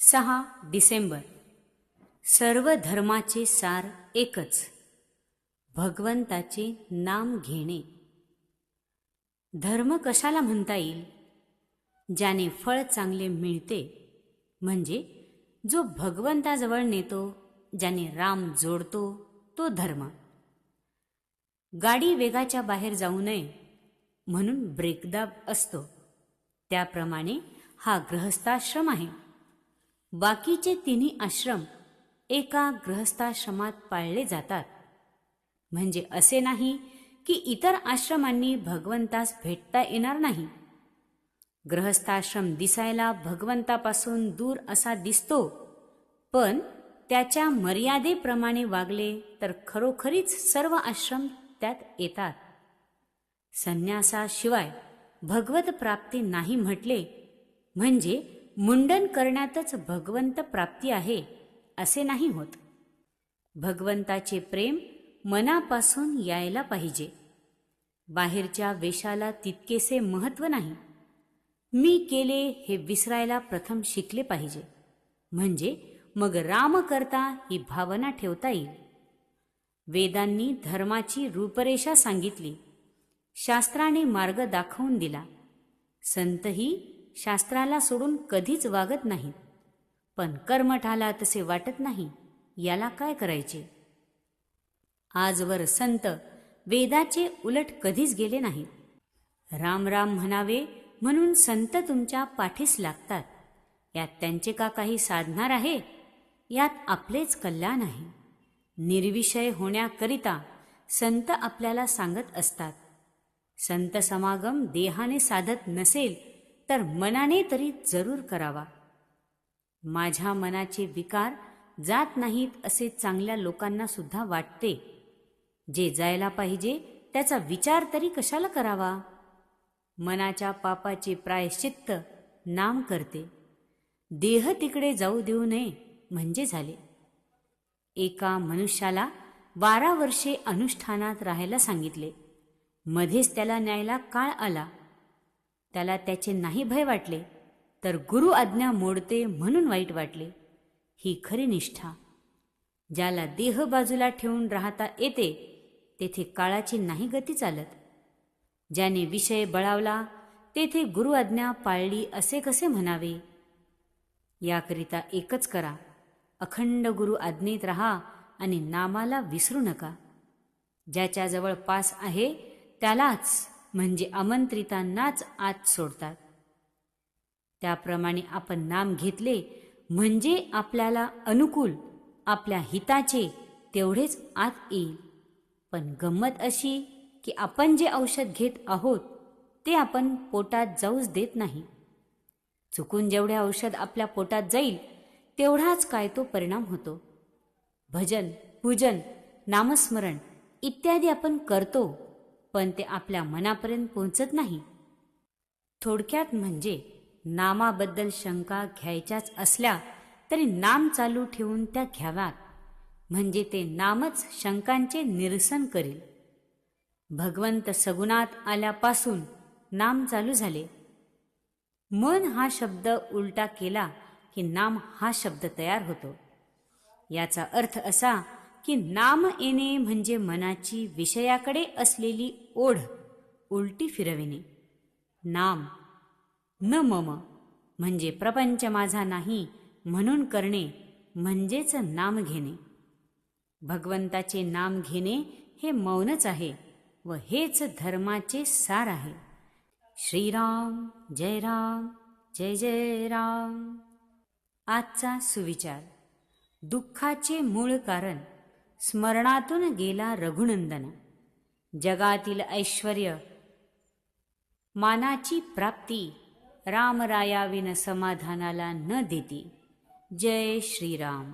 सहा डिसेंबर. सर्व धर्माचे सार एकच. भगवंताचे नाम घेणे. धर्म कशाला म्हणता येईल? ज्याने फळ चांगले मिळते म्हणजे जो भगवंताजवळ नेतो ज्याने राम जोडतो तो धर्म. गाडी वेगाच्या बाहेर जाऊ नये म्हणून ब्रेकदाब असतो. त्याप्रमाणे हा गृहस्थाश्रम आहे. बाकीचे तिन्ही आश्रम एका गृहस्थाश्रमात पाळले जातात. म्हणजे असे नाही की इतर आश्रमांनी भगवंतास भेटता येणार नाही. गृहस्थाश्रम दिसायला भगवंतापासून दूर असा दिसतो पण त्याच्या मर्यादेप्रमाणे वागले तर खरोखरीच सर्व आश्रम त्यात येतात. संन्यासाशिवाय भगवत प्राप्ती नाही म्हटले म्हणजे मुंडन करण्यातच भगवंत प्राप्ती आहे असे नाही होत. भगवंताचे प्रेम मनापासून यायला पाहिजे. बाहेरच्या वेशाला तितकेसे महत्त्व नाही. मी केले हे विसरायला प्रथम शिकले पाहिजे. म्हणजे मग राम करता ही भावना ठेवता येईल. वेदांनी धर्माची रूपरेषा सांगितली. शास्त्राने मार्ग दाखवून दिला. संतही शास्त्राला सोडून कधीच वागत नाहीत पण कर्मठाला तसे वाटत नाही याला काय करायचे? आजवर संत वेदाचे उलट कधीच गेले नाहीत राम राम म्हणावे म्हणून संत तुमच्या पाठीस लागतात. यात त्यांचे का काही साधणार आहे? यात आपलेच कल्याण आहे. निर्विषय होण्याकरिता संत आपल्याला सांगत असतात. संत समागम देहाने साधत नसेल तर मनाने तरी जरूर करावा. माझ्या मनाचे विकार जात नाहीत असे चांगल्या लोकांना सुद्धा वाटते. जे जायला पाहिजे त्याचा विचार तरी कशाला करावा? मनाच्या पापाचे प्रायश्चित्त नाम करते. देह तिकडे जाऊ देऊ नये म्हणजे झाले. एका मनुष्याला बारा वर्षे अनुष्ठानात राहायला सांगितले. मध्येच त्याला न्यायला काळ आला. त्याला त्याचे नाही भय वाटले तर गुरु आज्ञा मोडते म्हणून वाईट वाटले. ही खरी निष्ठा. ज्याला देह बाजूला ठेवून राहता येते तेथे काळाची नाही गती चालत. ज्याने विषय बळावला तेथे गुरु आज्ञा पाळली असे कसे म्हणावे? याकरिता एकच करा. अखंड गुरु आज्ञेत राहा आणि नामाला विसरू नका. ज्याच्याजवळ पास आहे त्यालाच म्हणजे आमंत्रितांनाच आत सोडतात. त्याप्रमाणे आपण नाम घेतले म्हणजे आपल्याला अनुकूल आपल्या हिताचे तेवढेच आत येईल. पण गंमत अशी की आपण जे औषध घेत आहोत ते आपण पोटात जाऊच देत नाही. चुकून जेवढे औषध आपल्या पोटात जाईल तेवढाच काय तो परिणाम होतो. भजन पूजन नामस्मरण इत्यादी आपण करतो. पण ते आपल्या मनापर्यंत पोहोचत नाही. थोडक्यात म्हणजे नामाबद्दल शंका घ्यायच्याच असल्या तरी नाम चालू ठेवून त्या घ्याव्यात. म्हणजे ते नामच शंकांचे निरसन करेल. भगवंत सगुणात आल्यापासून नाम चालू झाले. मन हा शब्द उलटा केला की नाम हा शब्द तयार होतो. याचा अर्थ असा की नाम येणे म्हणजे मनाची विषयाकडे असलेली ओढ उलटी फिरविणे. नाम न मम म्हणजे प्रपंच माझा नाही म्हणून करणे म्हणजेच नाम घेणे. भगवंताचे नाम घेणे हे मौनच आहे व हेच धर्माचे सार आहे. श्रीराम जय राम जय जय राम. आजचा सुविचार. दुःखाचे मूळ कारण स्मरणातून गेला रघुनंदन. जगातील ऐश्वर मानाची प्राप्ती रामरायाविन समाधानाला न देती. जय श्रीराम.